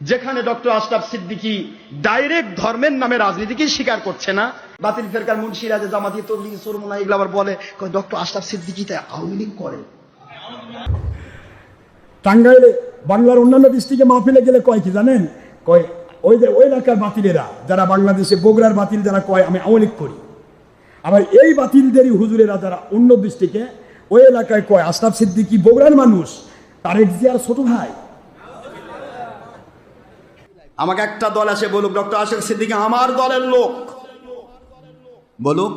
যেখানে doctor Ashraf Siddiqui direct ধর্মের নামে রাজনীতিকে স্বীকার করছে না। বাতিল ফেরকার মুন্সিরা যে জামাতি তবলিগি সুরমুনা এগুলো আবার বলে ডক্টর আশরাফ সিদ্দিকী তাই আওয়ামী লীগ করে। টাঙ্গাইলে বাংলার অন্যান্য ডিস্ট্রিক্টে মাহফিলে গেলে কয় কি জানেন? কয়, ওই যে ওই এলাকার বাতিলেরা, যারা বাংলাদেশে বগুড়ার বাতিল যারা কয়, আমি আওয়ামী লীগ করি। আবার এই বাতিলদেরই হুজুরেরা যারা অন্য ডিস্ট্রিক্টে ওই এলাকায় কয়, আশরাফ সিদ্দিকী বগুড়ার মানুষ, তারেক জিয়ার ছোট ভাই। আমাকে একটা দল আসে বলুক, ডক্টর আশরাফ সিদ্দিকী আমার দলের লোক। বলুক,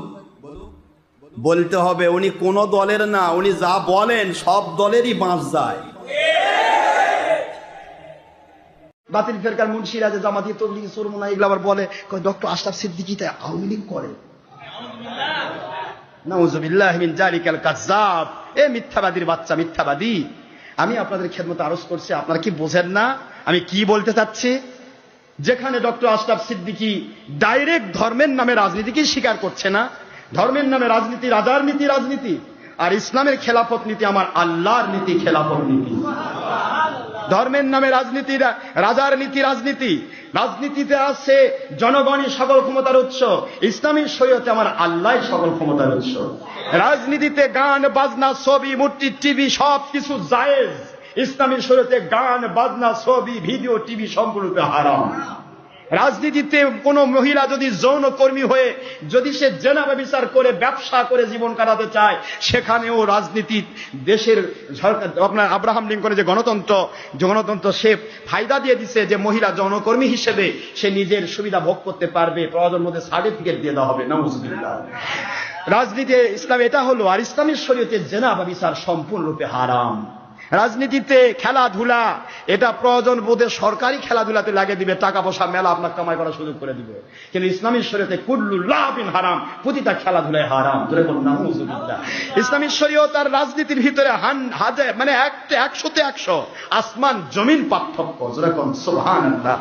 বলতে হবে উনি কোন দলের না, উনি যা বলেন সব দলেরই বাঁশ যায়। বাতিল ফেরকার মুন্সিরা যে জামাতি তবলিগি সুরমুনা এগুলো আবার বলে ডক্টর আশরাফ সিদ্দিকী তাই আওয়ামী লীগ করে। এ মিথ্যাবাদীর বাচ্চা, মিথ্যাবাদী। আমি আপনাদের খেদমত আরজ করছি, আপনারা কি বোঝেন না? আমি কি বলতে চাচ্ছি? যেখানে ডক্টর আশরাফ সিদ্দিকী ডাইরেক্ট ধর্মের নামে রাজনীতিকে স্বীকার করছে না। ধর্মের নামে রাজনীতি, রাজার নীতি, রাজনীতি। আর ইসলামের খেলাফত নীতি আমার আল্লাহর নীতি, খেলাফত নীতি। ধর্মের নামে রাজনীতি রাজার নীতি, রাজনীতি। রাজনীতিতে আছে জনগণই সকল ক্ষমতার উৎস। ইসলামী শরীয়তে আমার আল্লাহ সকল ক্ষমতার উৎস। রাজনীতিতে গান, বাজনা, ছবি, মূর্তি, টিভি সব কিছু জায়েজ। ইসলামী শরীয়তে গান, বাজনা, ছবি, ভিডিও, টিভি সম্পূর্ণরূপে হারাম। রাজনীতিতে কোন মহিলা যদি যৌন কর্মী হয়ে যদি সে জেনাবা বিচার করে, ব্যবসা করে জীবন কাটাতে চায়, সেখানেও রাজনীতি দেশের আপনার আব্রাহাম লিঙ্কনের যে গণতন্ত্র যে গণতন্ত্র সে ফায়দা দিয়ে দিছে যে মহিলা যৌনকর্মী হিসেবে সে নিজের সুবিধা ভোগ করতে পারবে প্রয়োজন মধ্যে সার্টিফিকেট দিয়ে দেওয়া হবে। নাউজুবিল্লাহ। রাজনীতি, ইসলাম, এটা হলো, আর ইসলামের শরীয়তে জেনাবা বিচার সম্পূর্ণরূপে হারাম। রাজনীতিতে খেলাধুলা, এটা প্রয়োজন বোধে সরকারি খেলাধুলাতে লাগিয়ে দিবে টাকা পয়সা মেলা আপনার কামাই করার সুযোগ করে দিবে। কিন্তু ইসলামী শরীয়তে কুল্লু লাভিন হারাম, প্রতিটা খেলাধুলায় হারাম। ইসলামী শরীয়ত আর রাজনীতির ভিতরে হান হাজে মানে একটা, একশোতে একশো আসমান জমিন পার্থক্য যেরকম সুবহানাল্লাহ।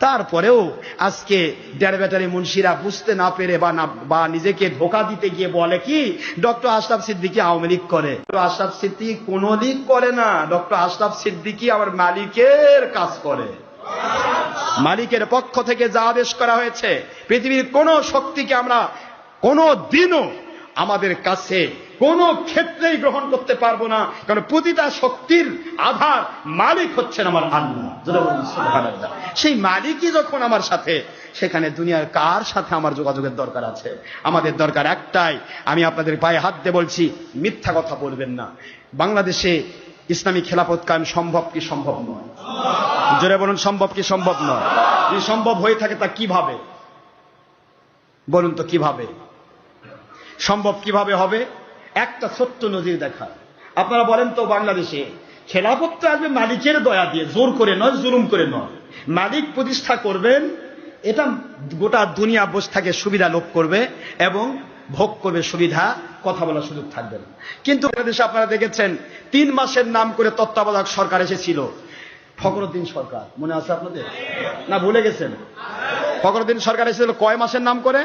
তারপরেও আজকে দেড় ব্যাটারি মুন্সিরা বুঝতে না পেরে বা না, বা নিজেকে ধোকা দিতে গিয়ে বলে কি, ডক্টর আশরাফ সিদ্দিকী আওয়ামী লীগ করে। আশরাফ সিদ্দিকী কোন লীগ করে না। ডক্টর আশরাফ সিদ্দিকী আমার মালিকের কাজ করে। মালিকের পক্ষ থেকে যা আদেশ করা হয়েছে, পৃথিবীর কোন শক্তিকে আমরা কোনো দিনও আমাদের কাছে কোন ক্ষেত্রেই গ্রহণ করতে পারব না, কারণ প্রতিটা শক্তির আধার মালিক হচ্ছেন আমার আল্লাহ। সেই মালিকই যখন আমার সাথে, সেখানে দুনিয়ার কার সাথে আমার যোগাযোগের দরকার আছে? আমাদের দরকার একটাই, আমি আপনাদের পায়ে হাত দিয়ে বলছি, মিথ্যা কথা বলবেন না। বাংলাদেশে ইসলামী খেলাফত কায়েম সম্ভব কি সম্ভব নয়? জোরে বলুন, সম্ভব কি সম্ভব নয়? যদি সম্ভব হয়ে থাকে তা কীভাবে? বলুন তো কীভাবে? সম্ভব কীভাবে হবে? একটা ছোট্ট নজির দেখা আপনারা বলেন তো বাংলাদেশে খেলাফত তো আসবে মালিকের দয়া দিয়ে, জোর করে নয়, জুলুম করে নয়। মালিক প্রতিষ্ঠা করবেন, এটা গোটা দুনিয়া বসে থাকে, সুবিধা লোভ করবে, এবং ভোগ করবে সুবিধা, কথা বলার সুযোগ থাকবে না। কিন্তু বাংলাদেশে আপনারা দেখেছেন, তিন মাসের নাম করে তত্ত্বাবধায়ক সরকার এসেছিল। ফখরুদ্দিন সরকার, মনে আছে আপনাদের? না, ভুলে গেছেন? ফখরুদ্দিন সরকার এসেছিল কয় মাসের নাম করে?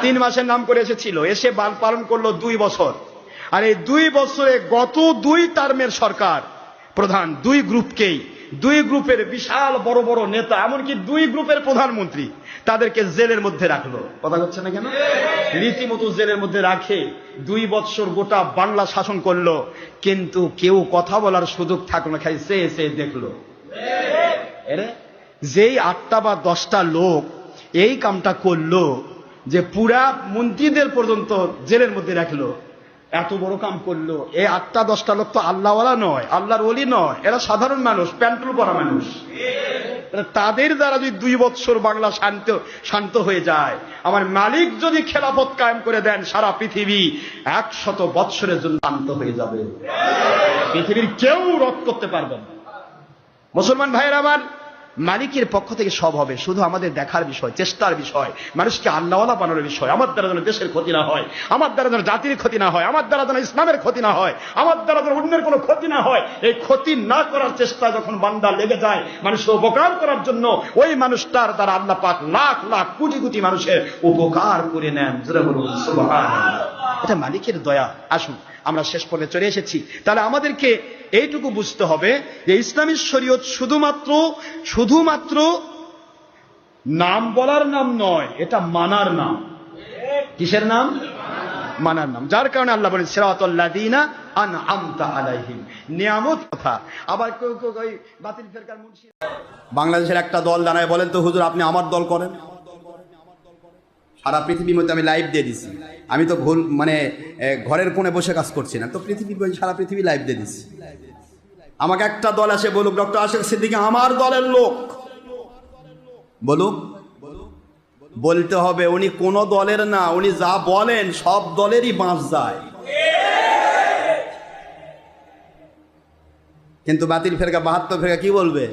তিন মাসের নাম করে এসেছিল। এসে বাল পালন করল দুই বছর। আর এই দুই বছরে গত দুই টার্মের সরকার, প্রধান দুই গ্রুপকেই দুই গ্রুপের বিশাল বড় বড় নেতা, এমনকি দুই গ্রুপের প্রধানমন্ত্রী তাদেরকে জেলের মধ্যে রাখল। কথা হচ্ছে না কেন? রীতিমতো জেলের মধ্যে রাখে, দুই বৎসর গোটা বাংলা শাসন করল, কিন্তু কেউ কথা বলার সুযোগ থাকল না খাই সে সে দেখল। যেই আটটা বা দশটা লোক এই কামটা করল, যে পুরা মন্ত্রীদের পর্যন্ত জেলের মধ্যে রাখল এত বড় কাম করল। এই আটটা, দশটা লোক তো আল্লাহওয়ালা নয়, আল্লাহর ওলি নয়। এরা সাধারণ মানুষ প্যান্টুল পরা মানুষ। তাদের দ্বারা যদি দুই বৎসর বাংলা শান্ত শান্ত হয়ে যায়, আমার মালিক যদি খেলাফত কায়েম করে দেন, সারা পৃথিবী একশত বৎসরের জন্য শান্ত হয়ে যাবে। পৃথিবীর কেউ রদ করতে পারবে না। মুসলমান ভাইয়ের আমার মালিকের পক্ষ থেকে সব হবে, শুধু আমাদের দেখার বিষয়, চেষ্টার বিষয়, মানুষকে আল্লাহওয়ালা বানানোর বিষয়। আমার দ্বারা যেন দেশের ক্ষতি না হয়, আমার দ্বারা যেন জাতির ক্ষতি না হয়, আমার দ্বারা যেন ইসলামের ক্ষতি না হয়, আমার দ্বারা যেন অন্যের কোনো ক্ষতি না হয়, এই ক্ষতি না করার চেষ্টা যখন বান্দা লেগে যায় মানুষের উপকার করার জন্য, ওই মানুষটার দ্বারা আল্লাহ পাক লাখ লাখ, কোটি কোটি মানুষের উপকার করে নেন। এটা মালিকের দয়া। আসুন আমরা শেষ পর্যায়ে চলে এসেছি। তাহলে আমাদেরকে এইটুকু বুঝতে হবে যে ইসলামী শরীয়ত শুধুমাত্র শুধুমাত্র নাম বলার নাম নয়, এটা মানার নাম। কিসের নাম? মানার নাম। যার কারণে আল্লাহ বলেন সিরাতল্লাদিনা আন আমতা আলাইহিম। নিয়ামত কথা। আবার কেউ কেউ বাতিল ফেরকার বাংলাদেশের একটা দল দাঁড়ায় বলেন তো, হুজুর, আপনি আমার দল করেন? সারা পৃথিবীর মধ্যে আমি লাইভ দিয়ে দিছি। আমি তো ভুল মানে ঘরের কোণে বসে কাজ করছি না। তো পৃথিবীর বই সারা পৃথিবী লাইভ দিয়ে দিছি। আমাকে একটা দল আসে বলুক, ডক্টর আশেক সিদ্দিকি, আমার দলের লোক। বলুক। বলতে হবে, উনি কোন দলের না, উনি যা বলেন সব দলেরই বাঁশ যায়। কিন্তু বাতিল ফেরকা, বাহাত্তর ফেরকা কি বলবে?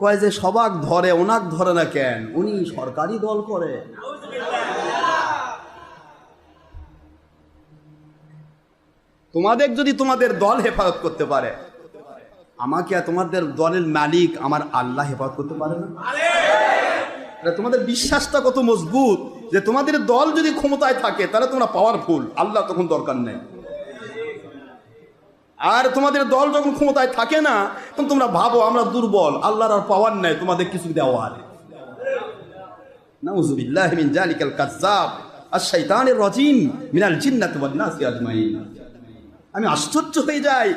কয় যে সবাক ধরে, ওনাক ধরে না কেন? উনি সরকারি দল করে। তোমাদের যদি তোমাদের দল হেফাজত করতে পারে, আমাকে আর তোমাদের দলের মালিক আমার আল্লাহ হেফাজত করতে পারে না? তোমাদের বিশ্বাসটা কত মজবুত যে তোমাদের দল যদি ক্ষমতায় থাকে, তাহলে তোমরা পাওয়ারফুল আল্লাহ তখন দরকার নেই। আর তোমাদের দল যখন ক্ষমতায় থাকে না, তখন তোমরা ভাবো আমরা দুর্বল, আল্লাহর আর পাওয়ার নেই, তোমাদের কিছু দেওয়ার নাউজুবিল্লাহ মিন জালিকাল কাজ্জাব আর শয়তানের রাজিম, মিনাল জিন্নাত ওয়ান নাসি আজমাইন। আমি আশ্চর্য হয়ে যাই।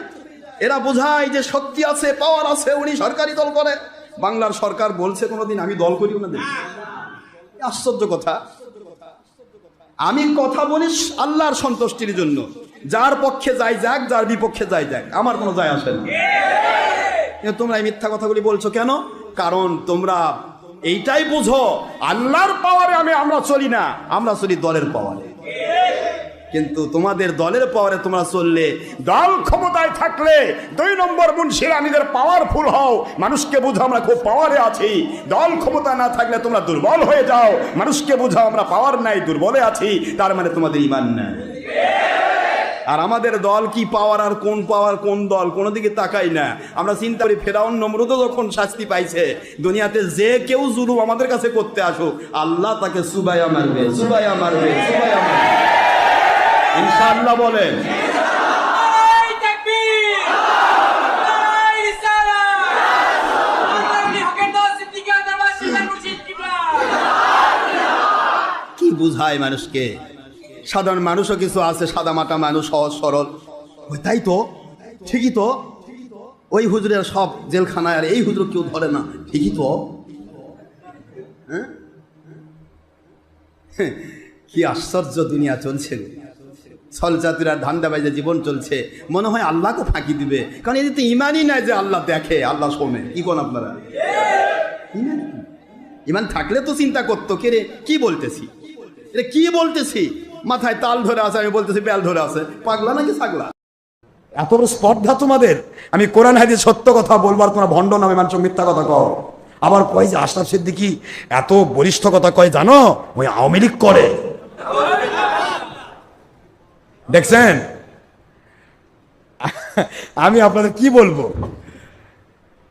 এরা বোঝায় যে শক্তি আছে পাওয়ার আছে, উনি সরকারি দল করে। বাংলার সরকার বলছে কোনোদিন, আমি দল করি ওনাদের আশ্চর্য কথা। আমি কথা বলি আল্লাহর সন্তুষ্টির জন্য। যার পক্ষে যাই যাক, যার বিপক্ষে যাই যাক, আমার কোনো যায় আসে না। তোমরা এই মিথ্যা কথাগুলি বলছো কেন? কারণ তোমরা এইটাই বুঝো, আল্লাহর পাওয়ারে আমি, আমরা চলি না, আমরা চলি দলের পাওয়ারে কিন্তু তোমাদের দলের পাওয়ারে তোমরা চললে, দল ক্ষমতায় থাকলে দুই নম্বর মুন্সিরা নিজের পাওয়ারফুল হও। মানুষকে বুঝো আমরা খুব পাওয়ারে আছি। দল ক্ষমতা না থাকলে তোমরা দুর্বল হয়ে যাও। মানুষকে বুঝো আমরা পাওয়ার নাই, দুর্বলে আছি। তার মানে তোমাদের ইমান নাই। আর আমাদের দল কি পাওয়ার আর কোন পাওয়ার কোন দল, কোনো দিকে তাকাই না। আমরা চিন্তা করি, ফেরাউন নমরুদও যখন শাস্তি পাইছে, দুনিয়াতে যে কেউ জুলুম আমাদের কাছে করতে আসুক, আল্লাহ তাকে সুবাইয়া মারবে সুবাইয়া মারবে সুবাইয়া মারবে। ইনশাআল্লাহ বলেন। কি বুঝায় মানুষকে? সাধারণ মানুষও কিছু আছে সাদা মাটা মানুষ সহজ সরল। ওই তাই তো? ঠিকই তো? ওই হুজুরের সব জেলখানায় আর এই হুজুর কেউ ধরে না। ঠিকই তো? হ্যাঁ? হ্যাঁ, কি আশ্চর্য দুনিয়া চলছে। ছলচাতুরার ধান্দাবাজে জীবন চলছে। মনে হয় আল্লাহকে ফাঁকি দিবে। কারণ এদের তো ইমানই নাই যে আল্লাহ দেখে, আল্লাহ শোনে। কি কোন আপনারা? ইমান থাকলে তো চিন্তা করতো, কে রে, কি বলতেছি? এটা কি বলতেছি? মাথায় তাল ধরে আছে, আমি বলতেছি বেল ধরে আছে। পাগলা নাকি ছাগলা? এত স্পর্ধা তোমাদের? আমি কোরআন হাদিস সত্য কথা বলবার তোমরা ভণ্ড নামে মানুষ মিথ্যা কথা কও। আবার কয় যে আশরাফ সিদ্দিকি এত বলিষ্ঠ কথা কয় জানো? ওই আওয়ামী লীগ করে। দেখছেন? আমি আপনাদের কি বলব?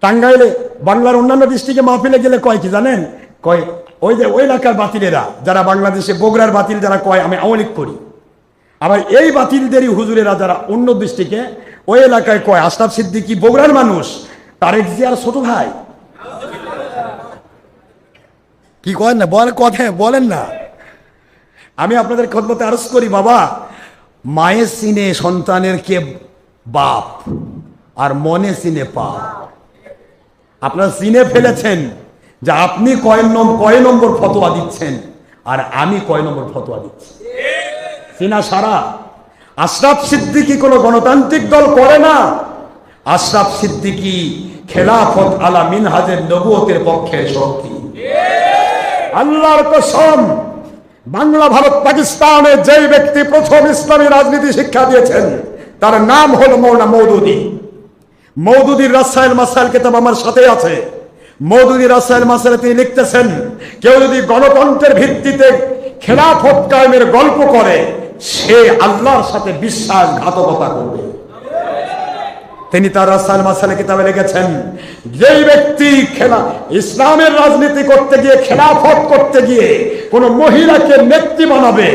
টাঙ্গাইলে বাংলার অন্যান্য ডিস্ট্রিক্টে মাহফিলে গেলে কয় কি জানেন? কয়, ওই যে ওই এলাকার বাতিলেরা, যারা বাংলাদেশে বগুড়ার বাতিল যারা কয়, আমি আওয়ামী করি। আবার এই বাতিলদেরই হুজুরেরা যারা অন্য দৃষ্টিকে ওই এলাকায় কয়, আশরাফ সিদ্দিকি বগুড়ার মানুষ, তারেক জিয়ার ছোট ভাই। কি করেন না? বলেন কথা বলেন না। আমি আপনাদের খদমতে আরজ করি, বাবা। মায়ের সিনে সন্তানের কে বাপ, আর মনে সিনে পাপ। আপনারা চিনে ফেলেছেন যে আপনি কয় কয় নম্বর ফতোয়া দিচ্ছেন, আর আমি কয় নম্বর ফতোয়া দিচ্ছি। সিনা সারা। আশরাফ সিদ্দিকি কোনো গণতান্ত্রিক দল করে না। আশরাফ সিদ্দিকি খেলাফত আলা মিনহাজের নবুয়তের পক্ষে শক্তি। আল্লাহর কসম। বাংলা, ভারত, পাকিস্তানে যেই ব্যক্তি প্রথম ইসলামী রাজনীতি শিক্ষা দিয়েছেন, তার নাম হল মৌনা মৌদুদি। মৌদুদির রাসায়ল মাসাইল কিতাব আমার সাথে আছে। মৌদুদির রাসায়ল মাসাইল তিনি লিখতেছেন, কেউ যদি গণতন্ত্রের ভিত্তিতে খেলাফত কায়েমের গল্প করে, সে আল্লাহর সাথে বিশ্বাসঘাতকতা করবে। তিনি তার রাসায়ল মাসাইল কিতাবে লিখেছেন, যেই ব্যক্তি খেলা, ইসলামের রাজনীতি করতে গিয়ে, খেলাফত করতে গিয়ে কোন মহিলাকে নেত্রী বানাবে,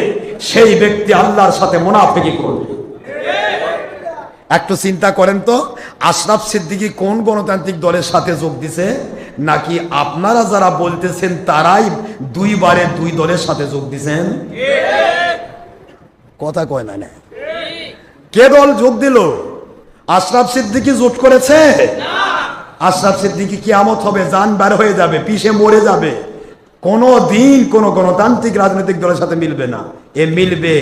সেই ব্যক্তি আল্লাহর সাথে মুনাফিকি করবে। একটু চিন্তা করেন তো, আশরাফ সিদ্দিকী কোন গণতান্ত্রিক দলের সাথে যোগ দিছে? নাকি আপনারা যারা বলতেছেন, তারাই দুইবারে দুই দলের সাথে যোগ দিছেন? কথা কয় না। কে দল যোগ দিল? আশরাফ সিদ্দিকি জোট করেছে? আশরাফ সিদ্দিকি কিয়ামত হবে যান বার হয়ে যাবে পিষে মরে যাবে। কোনো দিন কোনো গণতান্ত্রিক রাজনৈতিক দলের সাথে মিলবে না। এ মিলবে।